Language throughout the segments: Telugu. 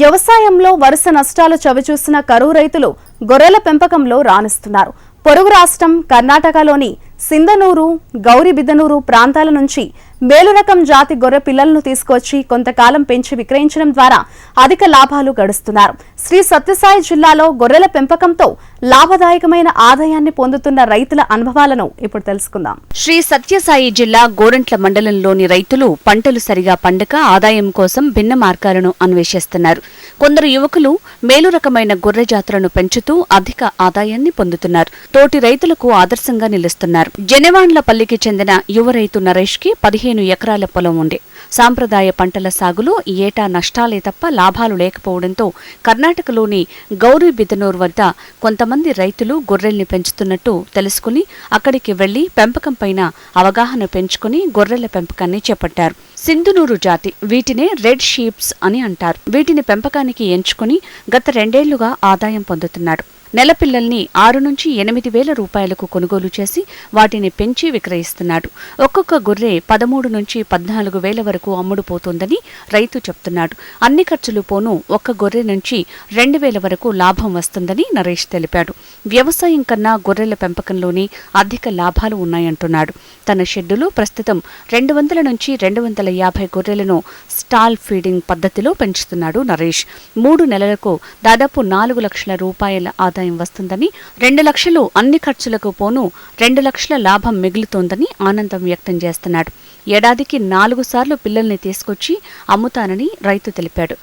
వ్యవసాయంలో వరుస నష్టాలు చవిచూసిన కరువు రైతులు గొర్రెల పెంపకంలో రాణిస్తున్నారు. పొరుగు రాష్ట్రం కర్ణాటకలోని సింధనూరు గౌరిబిదనూరు ప్రాంతాల నుంచి మేలు రకం జాతి గొర్రె పిల్లలను తీసుకొచ్చి కొంతకాలం పెంచి విక్రయించడం ద్వారా అధిక లాభాలు గడుస్తున్నారు. శ్రీ సత్యసాయి జిల్లాలో గొర్రెల పెంపకంతో లాభదాయకమైన ఆదాయాన్ని పొందుతున్న రైతుల అనుభవాలను ఇప్పుడు తెలుసుకుందాం. శ్రీ సత్యసాయి జిల్లా గోరంట్ల మండలంలోని రైతులు పంటలు సరిగా పండక ఆదాయం కోసం భిన్న మార్గాలను అన్వేషిస్తున్నారు. కొందరు యువకులు మేలు రకమైన గొర్రె జాతులను పెంచుతూ అధిక ఆదాయాన్ని పొందుతున్నారు. తోటి రైతులకు ఆదర్శంగా నిలుస్తున్నారు. జనవాండ్లపల్లికి చెందిన యువ రైతు నరేష్కి పదిహేను ఎకరాల పొలం ఉంది. సాంప్రదాయ పంటల సాగులో ఏటా నష్టాలే తప్ప లాభాలు లేకపోవడంతో కర్ణాటకలోని గౌరీ బిదనూర్ వద్ద కొంతమంది రైతులు గొర్రెల్ని పెంచుతున్నట్టు తెలుసుకుని అక్కడికి వెళ్ళి పెంపకం పైన అవగాహన పెంచుకుని గొర్రెల పెంపకాన్ని చేపట్టారు. సింధునూరు జాతి వీటినే రెడ్ షీప్స్ అని అంటారు. వీటిని పెంపకానికి ఎంచుకుని గత రెండేళ్ళుగా ఆదాయం పొందుతున్నారు. నెల పిల్లల్ని ఆరు నుంచి ఎనిమిది వేల రూపాయలకు కొనుగోలు చేసి వాటిని పెంచి విక్రయిస్తున్నాడు. ఒక్కొక్క గొర్రె పదమూడు నుంచి పద్నాలుగు వేల వరకు అమ్ముడుపోతుందని రైతు చెప్తున్నాడు. అన్ని ఖర్చులు పోను ఒక్క గొర్రె నుంచి రెండు వేల వరకు లాభం వస్తుందని నరేష్ తెలిపాడు. వ్యవసాయం కన్నా గొర్రెల పెంపకంలోనే అధిక లాభాలు ఉన్నాయంటున్నాడు. తన షెడ్డులో ప్రస్తుతం రెండు వందల నుంచి రెండు వందల యాభై గొర్రెలను స్టాల్ ఫీడింగ్ పద్ధతిలో పెంచుతున్నాడు నరేష్. మూడు నెలలకు దాదాపు నాలుగు లక్షల రూపాయల ఆదాయం వస్తుందని రెండు లక్షలు అన్ని ఖర్చులకు పోను రెండు లక్షల లాభం మిగులుతోందని ఆనందం వ్యక్తం చేస్తున్నాడు. ఏడాదికి నాలుగు సార్లు పిల్లల్ని తీసుకొచ్చి అమ్ముతానని రైతు తెలిపాడు.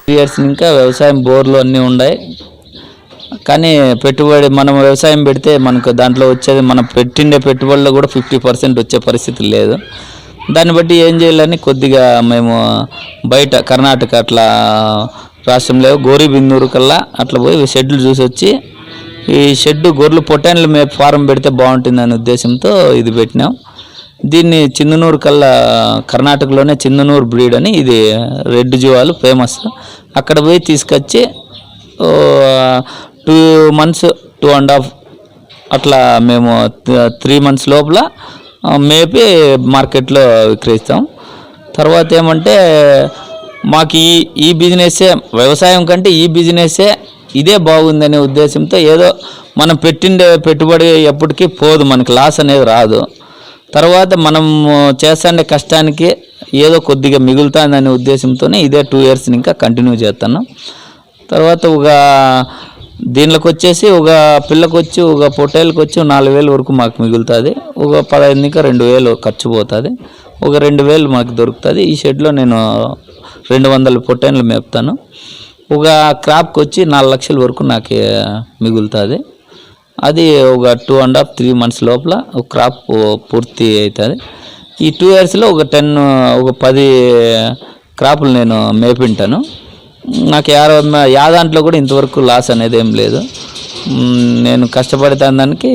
ఇంకా వ్యవసాయం బోర్లు అన్నీ ఉన్నాయి కానీ పెట్టుబడి మనం వ్యవసాయం పెడితే మనకు దాంట్లో వచ్చేది మనం పెట్టిండే పెట్టుబడిలో కూడా ఫిఫ్టీ పర్సెంట్ వచ్చే పరిస్థితి లేదు. దాన్ని బట్టి ఏం చేయాలని కొద్దిగా మేము బయట కర్ణాటక అట్లా రాష్ట్రంలో గోరిబిందూరు కల్లా అట్లా పోయి షెడ్లు చూసి వచ్చి ఈ షెడ్ గొర్రెలు పొట్టేన్ల మేపు ఫారం పెడితే బాగుంటుందనే ఉద్దేశంతో ఇది పెట్టినాం. దీన్ని చిన్ననూరు కల్లా కర్ణాటకలోనే చిన్ననూరు బ్రీడ్ అని ఇది రెడ్ జీవాలు ఫేమస్. అక్కడ పోయి తీసుకొచ్చి two months two and half అట్లా మేము త్రీ మంత్స్ లోపల మేపి మార్కెట్లో విక్రయిస్తాం. తర్వాత ఏమంటే మాకు ఈ ఈ బిజినెసే వ్యవసాయం కంటే ఈ బిజినెస్సే ఇదే బాగుందనే ఉద్దేశంతో ఏదో మనం పెట్టిండే పెట్టుబడి ఎప్పటికీ పోదు మనకి లాస్ అనేది రాదు. తర్వాత మనం చేస్తాండే కష్టానికి ఏదో కొద్దిగా మిగులుతుందనే ఉద్దేశంతోనే ఇదే టూ ఇయర్స్ని ఇంకా కంటిన్యూ చేస్తాను తర్వాత ఒక దీనిలోకి వచ్చేసి ఒక పిల్లకు వచ్చి ఒక పొట్టేళ్ళకి వచ్చి నాలుగు వేలు వరకు మాకు మిగులుతుంది. ఒక పదహైదు ఇంకా రెండు వేలు ఖర్చు పోతుంది. ఒక రెండు వేలు మాకు దొరుకుతుంది. ఈ షెడ్లో నేను రెండు వందల పొట్టేళ్ళు మేపుతాను. ఒక క్రాప్కి వచ్చి నాలుగు లక్షల వరకు నాకు మిగులుతుంది. అది ఒక two and half three months లోపల ఒక క్రాప్ పూర్తి అవుతుంది ఈ టూ ఇయర్స్లో ఒక టెన్ ఒక పది క్రాపులు నేను మేపింటాను. నాకు యా యా దాంట్లో కూడా ఇంతవరకు లాస్ అనేది ఏం లేదు. నేను కష్టపడే దానికి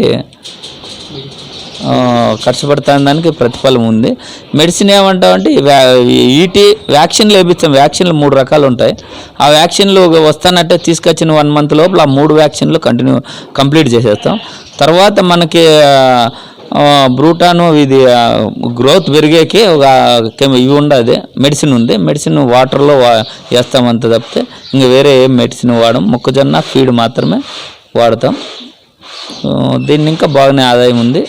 ఖర్చు కష్టపడతాను దానికి ప్రతిఫలం ఉంది. మెడిసిన్ ఏమంటామంటే వ్యా- ఈటీ వ్యాక్సిన్లు వేపిస్తాం. వ్యాక్సిన్లు మూడు రకాలు ఉంటాయి. ఆ వ్యాక్సిన్లు వస్తానంటే తీసుకొచ్చిన వన్ మంత్ లోపల ఆ మూడు వ్యాక్సిన్లు కంటిన్యూ కంప్లీట్ చేసేస్తాం. తర్వాత మనకి బ్రూటాను ఇది గ్రోత్ పెరిగేకి ఒక కెమి- ఇవి ఉండదు. మెడిసిన్ ఉంది. మెడిసిన్ వాటర్లో వేస్తాం అంత తప్పితే ఇంకా వేరే ఏం మెడిసిన్ వాడం. మొక్కజొన్న ఫీడ్ మాత్రమే వాడతాం. దీన్ని ఇంకా బాగానే ఆదాయం ఉంది.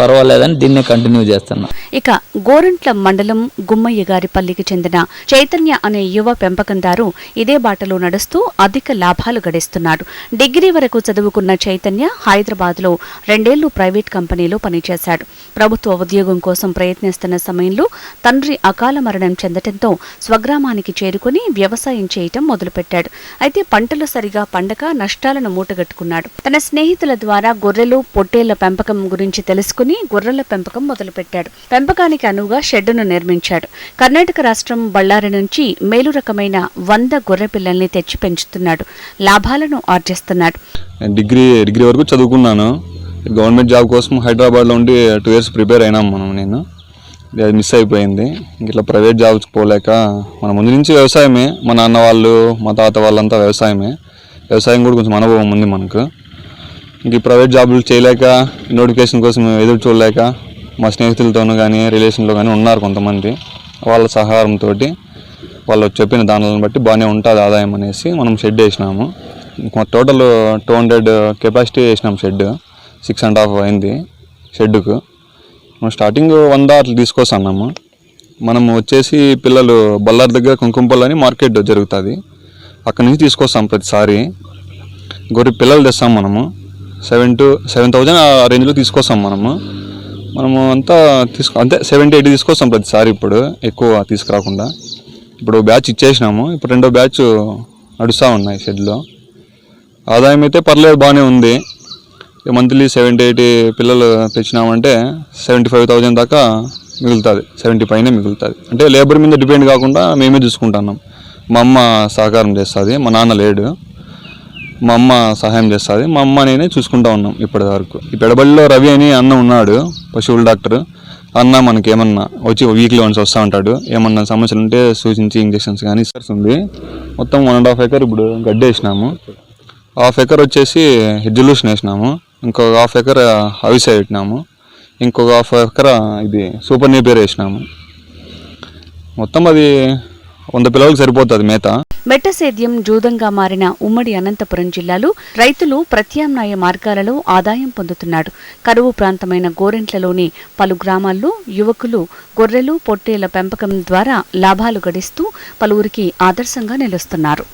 పర్వాలేదని దీన్నే కంటిన్యూ చేస్తున్నాం. ఇక గోరంట్ల మండలం గుమ్మయ్య గారి పల్లికి చెందిన చైతన్య అనే యువ పెంపకందారు ఇదే బాటలో నడుస్తూ అధిక లాభాలు గడిస్తున్నాడు. డిగ్రీ వరకు చదువుకున్న చైతన్య హైదరాబాద్లో రెండేళ్ళు ప్రైవేట్ కంపెనీలో పనిచేశాడు. ప్రభుత్వ ఉద్యోగం కోసం ప్రయత్నిస్తున్న సమయంలో తండ్రి అకాల మరణం చెందటంతో స్వగ్రామానికి చేరుకుని వ్యవసాయం చేయటం మొదలుపెట్టాడు. అయితే పంటలు సరిగా పండక నష్టాలను మూటగట్టుకున్నాడు. తన స్నేహితుల ద్వారా గొర్రెలు పొట్టేళ్ళ పెంపకం గురించి తెలుసుకుని గొర్రెల పెంపకం మొదలుపెట్టాడు. పెంపకానికి అనువుగా షెడ్డును నిర్మించాడు. కర్ణాటక రాష్ట్రం బళ్ళారి నుంచి మేలు రకమైన వంద గొర్రె పిల్లల్ని తెచ్చి పెంచుతున్నాడు. లాభాలను ఆర్జిస్తున్నాడు. డిగ్రీ డిగ్రీ వరకు చదువుకున్నాను. గవర్నమెంట్ జాబ్ కోసం హైదరాబాద్లో ఉండి టూ ఇయర్స్ ప్రిపేర్ అయినాం మనం నేను. అది మిస్ అయిపోయింది. ఇట్లా ప్రైవేట్ జాబ్స్ పోలేక మన ముందు నుంచి వ్యవసాయమే. మా నాన్న వాళ్ళు మా తాత వాళ్ళంతా వ్యవసాయమే. వ్యవసాయం కూడా కొంచెం అనుభవం ఉంది మనకు. ఇంక ప్రైవేట్ జాబులు చేయలేక నోటిఫికేషన్ కోసం ఎదురు చూడలేక మా స్నేహితులతోనూ కానీ రిలేషన్లో కానీ ఉన్నారు కొంతమంది. వాళ్ళ సహారంతో వాళ్ళు చెప్పిన దానిలను బట్టి బాగానే ఉంటుంది ఆదాయం అనేసి మనం షెడ్ వేసినాము. టోటల్ టూ హండ్రెడ్ కెపాసిటీ వేసినాం షెడ్ సిక్స్ అండ్ హాఫ్ అయింది షెడ్కు మనం స్టార్టింగ్ వంద అట్లా తీసుకొస్తున్నాము. మనం వచ్చేసి పిల్లలు బల్లార్ దగ్గర కుంకుమపల్లి అని మార్కెట్ జరుగుతుంది. అక్కడి నుంచి తీసుకొస్తాం ప్రతిసారి. గొర్రె పిల్లలు తెస్తాం మనము. సెవెన్ టు సెవెన్ థౌజండ్ ఆ రేంజ్లో తీసుకొస్తాం మనము. మనము అంతా తీసుకో అంతే సెవెంటీ ఎయిటీ తీసుకొస్తాం ప్రతిసారి ఇప్పుడు ఎక్కువ తీసుకురాకుండా. ఇప్పుడు బ్యాచ్ ఇచ్చేసినాము ఇప్పుడు రెండో బ్యాచ్ నడుస్తూ ఉన్నాయి షెడ్లో. ఆదాయం అయితే పర్లేదు బాగానే ఉంది. మంత్లీ సెవెంటీ ఎయిటీ పిల్లలు తెచ్చినామంటే సెవెంటీ ఫైవ్ థౌజండ్ దాకా మిగులుతుంది సెవెంటీ పైనే మిగులుతుంది. అంటే లేబర్ మీద డిపెండ్ కాకుండా మేమే చూసుకుంటున్నాం. మా అమ్మ సహకారం చేస్తుంది మా నాన్న లేడు. మా అమ్మ సహాయం చేస్తుంది. మా అమ్మ నేనే చూసుకుంటా ఉన్నాం ఇప్పటి వరకు ఈ పెడబడిలో రవి అని అన్న ఉన్నాడు పశువుల డాక్టర్. అన్న మనకి ఏమన్నా వచ్చి వీక్లీ వన్స్ వస్తూ ఉంటాడు. ఏమన్నా సమస్యలు ఉంటే సూచించి ఇంజెక్షన్స్ కానీ ఇస్తుంది మొత్తం వన్ అండ్ హాఫ్ ఎకర్ ఇప్పుడు గడ్డి వేసినాము హాఫ్ ఎకర్ వచ్చేసి హెడ్జల్యూషన్ వేసినాము. ఇంకొక హాఫ్ ఎకర్ అవిసె పెట్టినాము. ఇంకొక హాఫ్ ఎకర్ ఇది సూపర్ నేపేర్ వేసినాము. మొత్తం అది వంద పిల్లలకు సరిపోతుంది మేత. మెట్టసేద్యం జూదంగా మారిన ఉమ్మడి అనంతపురం జిల్లాలో రైతులు ప్రత్యామ్నాయ మార్గాలలో ఆదాయం పొందుతున్నాడు. కరువు ప్రాంతమైన గోరెంట్లలోని పలు గ్రామాల్లో యువకులు గొర్రెలు పొట్టేల పెంపకం ద్వారా లాభాలు గడిస్తూ పలువురికి ఆదర్శంగా నిలుస్తున్నారు.